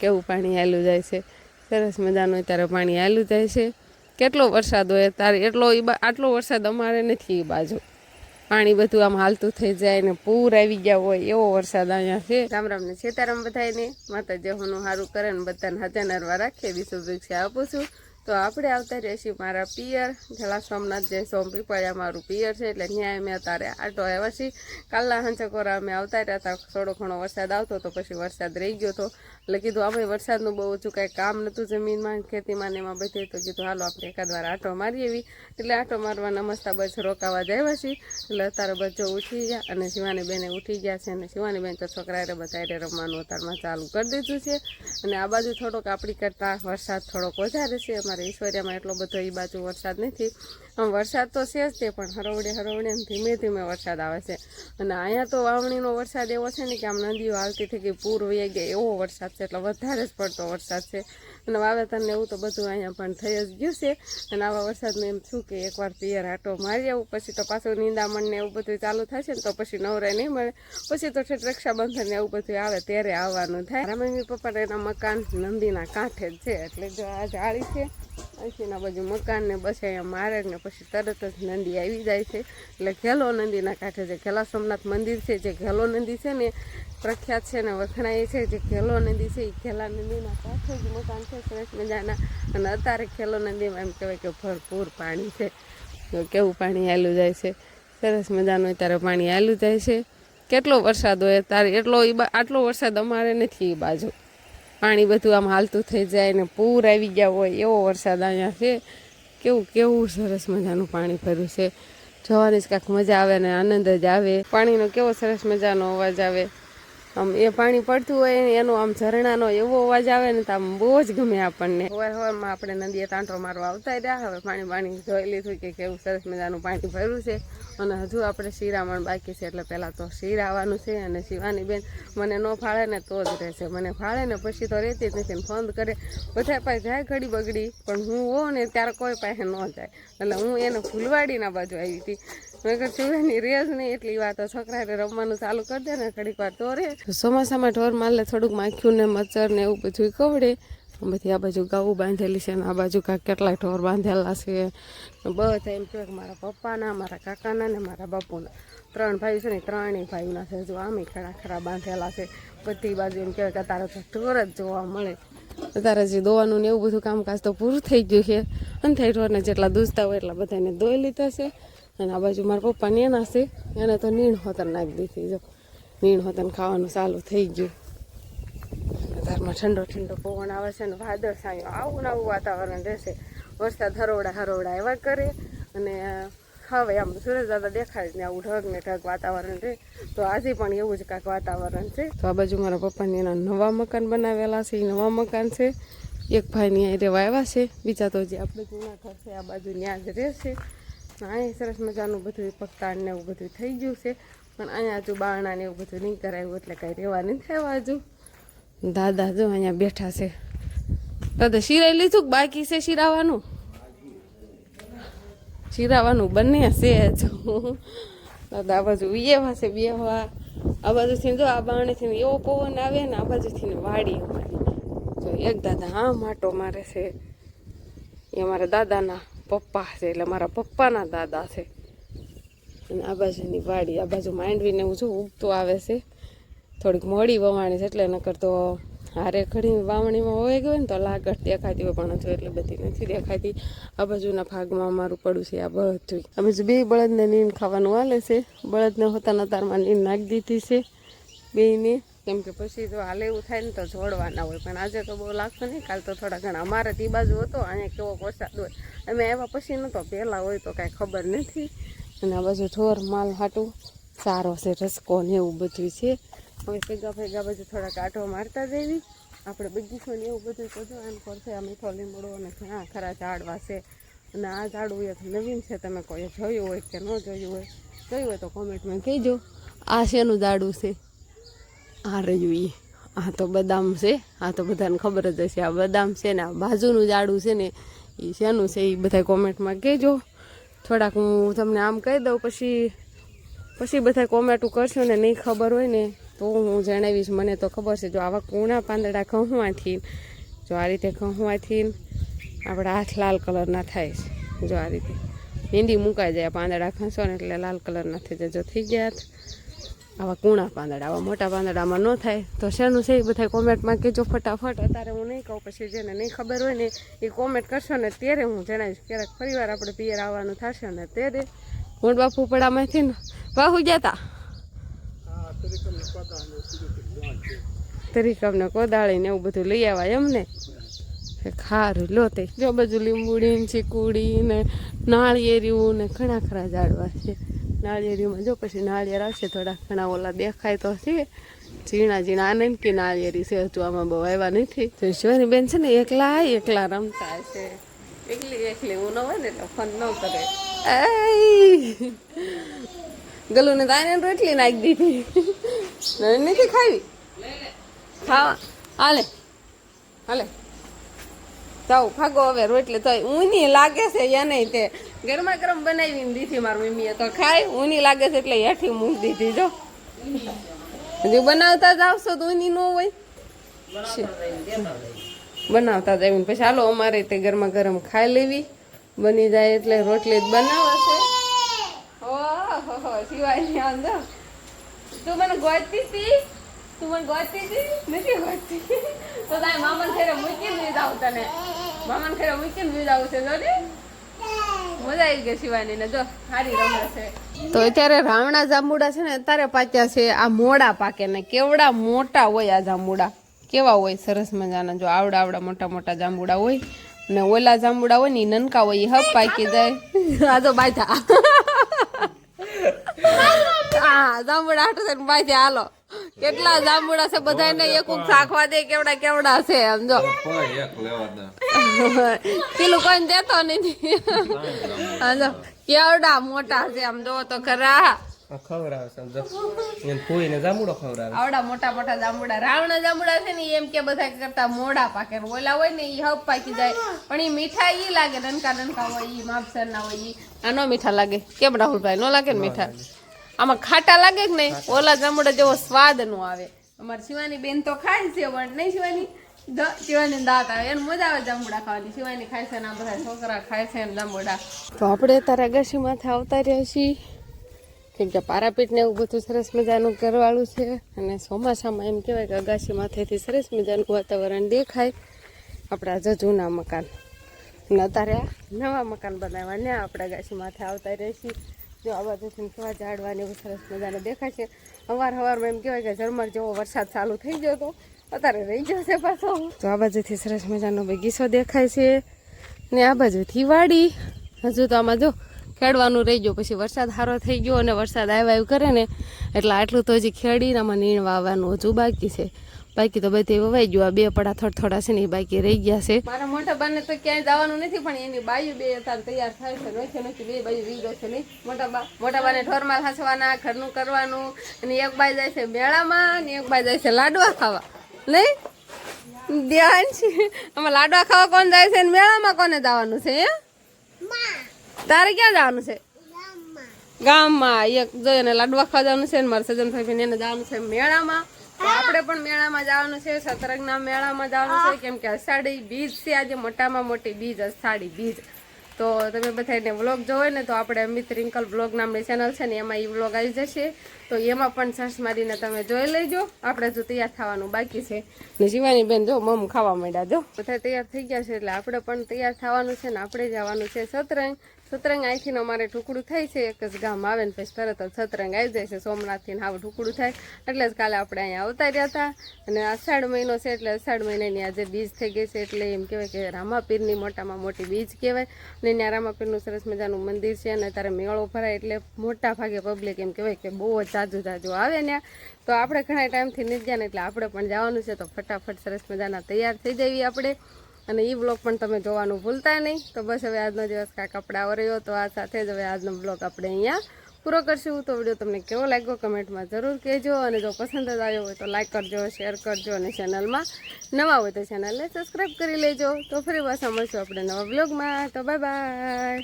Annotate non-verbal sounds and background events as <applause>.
કેવું પાણી હાલું જાય છે? સરસ મજાનું અત્યારે પાણી હાલું જાય છે. કેટલો વરસાદ હોય તારે એટલો આટલો વરસાદ અમારે નથી એ બાજુ. પાણી બધું આમ હાલતું થઈ જાય ને પૂર આવી ગયા હોય એવો વરસાદ અહીંયા છે. રામ રામ ને સીતારામ બધાને માતાજી હોનું સારું કરે ને બધાને હાજર નરવા રાખે. એવી શુભેચ્છા આપું છું. તો આપણે આવતા રહીશું મારા પિયર. જલા સોમનાથ જે સોમ. પીપળિયા મારું પિયર છે એટલે ત્યાં અમે અત્યારે આટો આવ્યા છીએ. કાલના હંચકોરા અમે આવતા રહ્યા હતા. થોડો ઘણો વરસાદ આવતો તો પછી વરસાદ રહી ગયો હતો એટલે કીધું અમે વરસાદનું બહુ ઓછું કાંઈ કામ નહોતું જમીનમાં ખેતીમાં ને એમાં બધે. તો કીધું, હાલો, આપણે એકાદ વાર આંટો મારી એવી એટલે આંટો મારવા નમસ્તા બસ રોકાવા જાય છીએ. એટલે અત્યારે બચ્ચો ઉઠી ગયા અને શિવાની બેને ઉઠી ગયા છે અને શિવાની બેન તો છોકરા બધા રમવાનું અત્યારમાં ચાલુ કરી દીધું છે. અને આ બાજુ થોડોક આપણી કરતાં વરસાદ થોડોક વધારે છે. અમારે ઈશ્વર્યામાં એટલો બધો એ બાજુ વરસાદ નથી. આમ વરસાદ તો છે જ તે, પણ હરવડે હરવડે ધીમે ધીમે વરસાદ આવે છે. અને અહીંયા તો વાવણીનો વરસાદ એવો છે ને કે આમ નદીઓ આવતી થઈ ગઈ, પૂર વહી ગયા, એવો વરસાદ છે. એટલે વધારે જ પડતો વરસાદ છે. અને વાવેતર ને એવું તો બધું અહીંયા પણ થઈ જ ગયું છે. અને આવા વરસાદમાં એમ શું કે એકવાર પિયર આટો મારી આવું, પછી તો પાછું નિંદામણ ને એવું બધું ચાલુ થશે ને તો પછી નવરાય નહીં મળે. પછી તો ઠેઠ રક્ષાબંધન એવું બધું આવે ત્યારે આવવાનું થાય. મમ્મી પપ્પા એના મકાન નંદીના કાંઠે જ છે. એટલે જો આ જાળી છે અહીંના બાજુ મકાન ને બસ અહીંયા મારે ને પછી તરત જ નંદી આવી જાય છે. એટલે ઘેલો નંદીના કાંઠે જે ઘેલા સોમનાથ મંદિર છે, જે ઘેલો નંદી છે ને, પ્રખ્યાત છે ને, વખણાય છે જે ઘેલો નદી છે એ ઘેલા નદીના કાંઠે જ મકાન છે સરસ મજાના. અને અત્યારે ઘેલો નદીમાં એમ કહેવાય કે ભરપૂર પાણી છે. કેવું પાણી આવેલું જાય છે? સરસ મજાનું અત્યારે પાણી આવેલું જાય છે. કેટલો વરસાદ હોય અત્યારે? એટલો આટલો વરસાદ અમારે નથી એ બાજુ. પાણી બધું આમ હાલતું થઈ જાય ને પૂર આવી ગયા હોય, એવો વરસાદ અહીંયા છે. કેવું કેવું સરસ મજાનું પાણી ભર્યું છે. જોવાની જ કાંઈક મજા આવે ને આનંદ જ આવે. પાણીનો કેવો સરસ મજાનો અવાજ આવે. આમ એ પાણી પડતું હોય ને એનો આમ ઝરણાનો એવો અવાજ આવે ને તો આમ બહુ જ ગમે આપણને. સવાર સવારમાં આપણે નદીએ તાંટો મારવા આવતા રહ્યા. હવે પાણી પાણી જોઈ લીધું કે કેવું સરસ મજાનું પાણી ભર્યું છે. અને હજુ આપણે શિરામણ બાકી છે એટલે પહેલાં તો શીર આવવાનું છે અને શિવાની બેન મને ન ફાળે ને તો જ રહેશે. મને ફાળે ને પછી તો રહેતી જ નથી ફોન કરે. બધા પાસે જાય ઘડી બગડી. પણ હું હોઉં ને ત્યારે કોઈ પાસે ન જાય. એટલે હું એને ફૂલવાડીના બાજુ આવી હતી. મેં કહ્યું રેજ નહીં, એટલી વાત છોકરાને રમવાનું ચાલુ કરી દે ને ઘડીક વાર તો રે. ચોમાસામાં ઢોર માલે થોડુંક માખ્યું ને મચ્છર ને એવું બધું કવડે બધી આ બાજુ ગાવું બાંધેલી છે ને આ બાજુ કાંક કેટલાય ઢોર બાંધેલા છે. બધા એમ કહેવાય કે મારા પપ્પાના, મારા કાકાના ને મારા બાપુના. ત્રણ ભાઈ છે ને, ત્રણેય ભાઈના છે જો આમે ખરા ખરા બાંધેલા છે. બધી બાજુ એમ કહેવાય કે તારે તો ઢોર જ જોવા મળે. અત્યારે જે દોવાનું ને એવું બધું કામકાજ તો પૂરું થઈ ગયું છે. અને થઈ ઢોરને જેટલા દૂધતા હોય એટલા બધાને દોઈ લીધા છે. અને આ બાજુ મારા પપ્પાને એના છે, એને તો નીણ હોતર નાખી દીધી, જો. નીણ હોતર ખાવાનું ચાલુ થઈ ગયું. ઘરમાં ઠંડો ઠંડો પવન આવે છે ને વાદળ સાયો આવું આવું વાતાવરણ રહેશે. વરસાદ હરોડા હરોડા એવા કરે અને હવે આમ સૂરજ દાદા દેખાય ને આવું ઢગ ને ઢગ વાતાવરણ છે તો આજે પણ એવું જ કાંઈક વાતાવરણ છે. તો આ બાજુ મારા પપ્પાની એના નવા મકાન બનાવેલા છે એ નવા મકાન છે. એક ભાઈની અહીં રહેવા આવ્યા છે. બીજા તો જે આપણે જૂના ઘર છે, આ બાજુ ત્યાં જ રહેશે. અહીં સરસ મજાનું બધું પકતાણ ને એવું બધું થઈ ગયું છે. પણ અહીંયા હજુ બારણા ને એવું બધું નહીં કરાયું એટલે કાંઈ રહેવા નહીં થયા હજુ. દાદા જો અહીંયા બેઠા છે. દાદા શિરાઈ લીધું બાકી છે શિરાવાનું? શિરાવાનું બંને છે જ દાદા આ બાજુ વિયેવા છે બેવા આ બાજુથી જો આ બારણેથી એવો પવન આવે ને આ બાજુથી વાડી અમારી. જો એક દાદા હા માટો મારે છે. એ અમારા દાદાના પપ્પા છે એટલે મારા પપ્પાના દાદા છે. અને આ બાજુની વાડી, આ બાજુ માંડવીને એવું છું ઉગતું આવે છે. થોડીક મોડી વવાણી છે એટલે નકર તો હારે ઘડી વાવણીમાં હોય ગયું ને તો લાગટ દેખાતી હોય, પણ હજુ એટલે બધી નથી દેખાતી. આ બાજુના ભાગમાં અમારું પડ્યું છે આ બધું જો બે બળદને નીંદ ખાવાનું હાલે છે, બળદને હોતાના તારમાં નીંદ નાખી દીધી છે, બેયને. કેમ કે પછી જો હાલે એવું થાય ને તો જોડવાના હોય. પણ આજે તો બહુ લાગતો નહીં, કાલ તો થોડા ઘણા. અમારે તે બાજુ હતો, અહીંયા કેવો વરસાદ હોય. અમે આવ્યા પછી નહોતો, પહેલાં હોય તો કાંઈ ખબર નથી. અને આ બાજુ ઠોર માલ હાટું, સારો છે રસકો ને એવું બધું છે. હવે ભેગા ભેગા બધું થોડા કાંઠો મારતા જઈવી આપણે બગીચો ને એવું બધું બધું એમ કરશે આ મીઠો લીમડો અને ઘણા ખરા ઝાડવા છે. અને આ ઝાડવું એક નવીન છે, તમે કોઈ જોયું હોય કે ન જોયું હોય જોયું હોય તો કોમેન્ટમાં કહેજો. આ શેનું ઝાડું છે? આ રહ્યું એ આ તો બદામ છે, આ તો બધાને ખબર જ હશે. આ બદામ છે ને, આ બાજુનું જાડું છે ને એ શેનું છે એ બધા કોમેન્ટમાં કહેજો. થોડાક હું તમને આમ કહી દઉં, પછી પછી બધા કોમેન્ટું કરશો ને નહીં ખબર હોય ને, તો હું જણાવીશ. મને તો ખબર છે, જો આવા કૂણા પાંદડા ઘઉંવાથી જો આ રીતે ઘઉંવાથી આપણા હાથ લાલ કલરના થાય છે. જો આ રીતે. મીંડી મુકાઈ જાય પાંદડા ખસો ને એટલે લાલ કલરના થઈ જાય. જો થઈ ગયા આવા કૂણા પાંદડા આવા મોટા પાંદડામાં ન થાય. તો શેનું છે એ બધા કોમેન્ટમાં કહેજો ફટાફટ. અત્યારે હું નહીં કહું પછી જેને નહીં ખબર હોય ને એ કોમેન્ટ કરશો ને ત્યારે હું જણાવીશ ક્યારેક ફરીવાર આપણે પિયર આવવાનું થશે ને ત્યારે હું બાપુ પડામાંથી ને. બાહુ ગયા તા? તરીકમને કોદાળીને એવું બધું લઈ આવ્યા એમને ખારું લો તે. જો બધું લીંબુડી ને ચીકુડી ને નાળિયેરિયું ને ઘણા ખરા ઝાડવા છે. નાળિયેરીમાં જો પછી નાળિયેર આવશે થોડા ઘણા ઓલા દેખાય તો છે. ઝીણા ઝીણા આનંદ કે નાળિયેરી છે, હજુ આમાં બહુ આવ્યા નથી. તો શિવાની બેન છે ને, એકલા એકલા રમતા હશે. એકલી એકલી હું ન હોય ને તો ફોન ન કરે. ગલુને તો આને રોટલી નાખી દીધી. નથી ખાવી? ખાવા. હાલે. હાલે. જાઉં ભાગો હવે, રોટલી તો ઊની લાગે છે એને તે. ગરમા ગરમ બનાવીને દીધી મારી મમ્મીએ તો ખાય, ઊની લાગે છે એટલે હેઠી મૂકી દીધી, જો. હજી બનાવતા જ આવશો તો ઊની ન હોય. બનાવતા જ આવીને પછી હાલો, અમારે તે ગરમા ગરમ ખાઈ લેવી. બની જાય એટલે રોટલી જ બનાવશે ઓહો શિવાય અંદર તું મને ગોતી તું મને ગોતતી હતી? નથી ગોતી તો તારે મામાને ઘરે મૂકી દીધા તને. મામાને ઘરે વીકેન્ડ જાવ છે જો ને? મજા આવી ગઈ શિવાની ને જો સારી રમે છે. તો અત્યારે રાવણા જાંબુડા છે ને અત્યારે પાક્યા છે આ મોડા પાકે ને. કેવડા મોટા હોય આ જાંબુડા? કેવા હોય સરસ મજાના? જો આવડા આવડા મોટા મોટા જાંબુડા હોય ને ઓલા જાંબુડા હોય ને નનકા હોય એ હપ પાકી જાય. <laughs> આ તો બાધા હા <laughs> જાંબુડા હાટો થઈને બાધે હાલો. કેટલા જાંબુડા છે બધાને એક ઉક શાખવા દે કેવડા કેવડા છે આમ જો. કોઈ એક લેવા દે પેલું કોઈ દેતો નથી આમ કેવડા મોટા છે આમ જો તો ખરા. ખવડાવે સમજો એને ફૂઈને જામુડો ખવડાવે આવડા મોટા મોટા જાંબુડા રાવણા જાંબુડા છે ને એમ કે બધા કરતા મોડા પાકે. ને ઓલા હોય ને એ હબ પાકી જાય. પણ ઈ મીઠા ઈ લાગે નનકા નનકા હોય ઈ માપસર ના હોય ઈ. આ નો મીઠા લાગે. કેમ રાહુલભાઈ? નો લાગે ને મીઠા? આમાં ખાટા લાગે કે નહીં? ઓલા જામુડા જેવો સ્વાદ નો આવે. અમારે શિવાની બેન તો ખાય છે પણ નહીં શિવાની? શિવાની દાંત આવે. એને મજા આવે જામુડા ખાવાની. શિવાની ખાય છે ને આ બધા છોકરા ખાય છે ને જામુડા. તો આપણે તારા ગસી માથે આવતા રહ્યા છીએ. કેમ કે પારાપીટને એવું બધું સરસ મજાનું કરવાળું છે અને ચોમાસામાં એમ કહેવાય કે અગાશી માથેથી સરસ મજાનું વાતાવરણ દેખાય આપણા જ જૂના મકાન. અને અત્યારે નવા મકાન બનાવવા ને આપણે અગાશી માથે આવતા રહીશું જો આ બાજુથી કેવા ઝાડવા એવું સરસ મજાનું દેખાય છે. અવાર હવારમાં એમ કહેવાય કે ઝરમર જેવો વરસાદ ચાલુ થઈ ગયો હતો અત્યારે રહી ગયો છે પાછો. તો આ બાજુથી સરસ મજાનો બગીચો દેખાય છે. ને આ બાજુથી વાડી. હજુ તો આમાં જો ખેડવાનું રહી ગયું, પછી વરસાદ સારો થઈ ગયો અને વરસાદ આવ્યા આવ્યું કરે ને, એટલે આટલું તો હજી ખેડીને આમાં નીણ વાવવાનું હજુ બાકી છે. બાકી તો બધી વવાઈ ગયું. બે પડા થોડા થોડા છે ને એ બાકી રહી ગયા છે. મારા મોટા બાને તો ક્યાંય જવાનું નથી, પણ એની બાયુ બે અત્યારે તૈયાર થાય છે. રોખે નથી બે બાજુ વીગો છે નહીં. મોટા બા મોટા બાને ઢોરમાં હાંસવાના, ઘરનું કરવાનું. અને એક બાઈ જાય છે મેળામાં અને એક બાઈ જાય છે લાડવા ખાવા. નહીં? ધ્યાન છે. આમાં લાડવા ખાવા કોણ જાય છે અને મેળામાં કોને જવાનું છે, હે? તારે ક્યાં જવાનું છે? ગામમાં. એક જો એને લાડવા ખાવા જવાનું છે ને મારા સજન ભાઈ એને જવાનું છે મેળામાં. આપણે પણ મેળામાં જવાનું છે, સતરંગના મેળામાં જવાનું છે. કેમ કે અષાઢી બીજ છે, આજે મોટામાં મોટી બીજ, અષાઢી બીજ. તો તમે બધાને વ્લોગ જોવે ને તો આપણે અમિત રિંકલ વ્લોગ નામની ચેનલ છે ને એમાં એ વ્લોગ આવી જશે. તો એમાં પણ સર્ચ મારીને તમે જોઈ લેજો. આપણે જો તૈયાર થવાનું બાકી છે. ને શિવાની બેન જો મમ ખાવા માંડ્યા જો. બધા તૈયાર થઈ ગયા છે એટલે આપણે પણ તૈયાર થવાનું છે ને આપણે જવાનું છે સતરંગ. સતરંગ અહીંથી અમારે ટુકડું થાય છે, એક જ ગામ આવે ને પછી તરત જ સતરંગ આવી જાય છે, સોમનાથથી હાવ ટુકડું થાય. એટલે જ કાલે આપણે અહીંયા આવતા રહ્યા હતા. અને અષાઢ મહિનો છે એટલે અષાઢ મહિનાની આજે બીજ થઈ ગઈ છે એટલે એમ કહેવાય કે રામાપીરની મોટામાં મોટી બીજ કહેવાય. અને ત્યાં રામાપીરનું સરસ મજાનું મંદિર છે અને ત્યારે મેળો ભરાય એટલે મોટા ભાગે પબ્લિક એમ કહેવાય કે બહુ જ જાજુ જાજુ આવે ત્યાં. તો આપણે ઘણા ટાઈમથી નથી ગયા ને એટલે આપણે પણ જવાનું છે તો ફટાફટ સરસ મજાના તૈયાર થઈ જઈએ આપણે. અને એ બ્લોગ પણ તમે જોવાનું ભૂલતા નહીં. તો બસ હવે આજનો દિવસ કાંઈ કપડાં રહ્યો. તો આ સાથે જ હવે આજનો બ્લોગ આપણે અહીંયા પૂરો કરશું. તો વીડિયો તમને કેવો લાગ્યો કમેન્ટમાં જરૂર કહેજો. અને જો પસંદ જ આવ્યો હોય તો લાઇક કરજો શેર કરજો અને ચેનલમાં નવા હોય તો ચેનલને સબસ્ક્રાઈબ કરી લેજો. તો ફરી પાછા મળશું આપણે નવા બ્લોગમાં તો બાય બાય